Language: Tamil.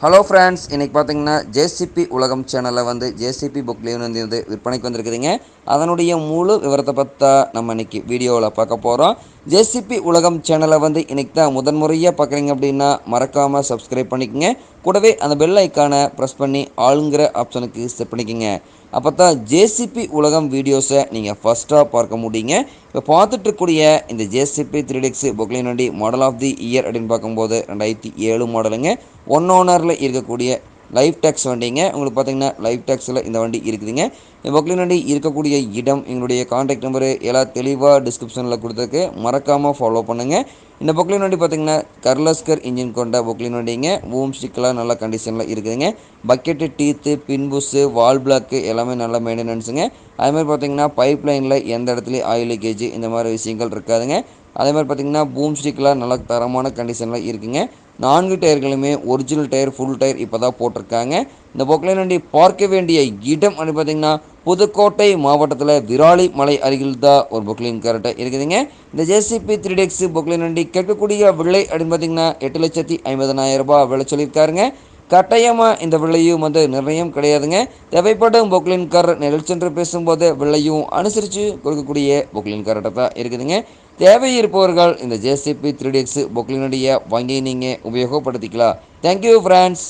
ஹலோ ஃப்ரெண்ட்ஸ் இன்றைக்கி பார்த்தீங்கன்னா ஜேசிபி உலகம் சேனலில் வந்து ஜேசிபி புக் லீவ் வந்து விற்பனைக்கு வந்திருக்குதுங்க அதனுடைய முழு விவரத்தை பற்றா நம்ம இன்றைக்கி வீடியோவில் பார்க்க போகிறோம் ஜேசிபி உலகம் சேனலை வந்து இன்றைக்கி தான் முதன்முறையாக பார்க்குறீங்க அப்படின்னா மறக்காமல் சப்ஸ்கிரைப் பண்ணிக்கோங்க. கூடவே அந்த பெல் ஐக்கானை ப்ரெஸ் பண்ணி ஆளுங்கிற ஆப்ஷனுக்கு செட் பண்ணிக்கோங்க. அப்போ தான் ஜேசிபி உலகம் வீடியோஸை நீங்கள் ஃபஸ்ட்டாக பார்க்க முடியுங்க. இப்போ பார்த்துட்ருக்கூடிய இந்த ஜேசிபி த்ரீ டிக்ஸ் பொக்லின் வண்டி மாடல் ஆஃப் தி இயர் அப்படின்னு பார்க்கும்போது ரெண்டாயிரத்தி ஏழு மாடலுங்க ஒன் ஓனரில் இருக்கக்கூடிய லைஃப் டேக்ஸ் வண்டிங்க. உங்களுக்கு பார்த்தீங்கன்னா லைஃப் டேக்ஸில் இந்த வண்டி இருக்குதுங்க. இந்த பொக்லின் வண்டி இருக்கக்கூடிய இடம் எங்களுடைய காண்டாக்ட் நம்பரு எல்லாம் தெளிவாக டிஸ்கிரிப்ஷனில் கொடுத்துருக்கு. மறக்காமல் ஃபாலோ பண்ணுங்கள் இந்த பொக்லின் வண்டி பார்த்தீங்கன்னா கர்லஸ்கர் இன்ஜின் கொண்ட பொக்லின் வண்டிங்க. பூம் ஸ்டிக்கெலாம் நல்ல கண்டிஷனில் இருக்குதுங்க. Bucket teeth pin bush valve block எல்லாமே நல்ல மெயின்டெனன்ஸுங்க அதுமாதிரி பார்த்தீங்கன்னா பைப் லைனில் எந்த இடத்துலையும் ஆயில் லீக்கேஜ் இந்த மாதிரி விஷயங்கள் இருக்காதுங்க. அதே மாதிரி பார்த்தீங்கன்னா பூம் ஸ்டிக்கெலாம் நல்ல தரமான கண்டிஷனில் இருக்குங்க. நான்கு டயர்களுமே ஒரிஜினல் டயர் ஃபுல் டயர் இப்போ தான் போட்டிருக்காங்க. இந்த பொக்லைன் வண்டி பார்க்க வேண்டிய இடம் அப்படின்னு பார்த்தீங்கன்னா புதுக்கோட்டை மாவட்டத்தில் விராலி மலை அருகில் தான் ஒரு பொக்லைன் கரெக்டாக இருக்குதுங்க. இந்த ஜேசிபி த்ரீ டெக்ஸ் பொக்லைன் வண்டி கேட்கக்கூடிய விலை அப்படின்னு பார்த்தீங்கன்னா எட்டு லட்சத்தி ஐம்பதனாயிரம் ரூபாய் விலை சொல்லியிருக்காருங்க. கட்டாயமாக இந்த விலையும் வந்து நிர்ணயம் கிடையாதுங்க. தேவைப்படும் பொக்லின் கார் நிழல் சென்று பேசும்போது விலையும் அனுசரித்து கொடுக்கக்கூடிய பொக்லின் கார்ட்டை தான் இருக்குதுங்க. தேவை இருப்பவர்கள் இந்த ஜேசிபி த்ரீ டிஎக்ஸ் பொக்லினுடைய வங்கியை நீங்கள் உபயோகப்படுத்திக்கலாம். Thank you friends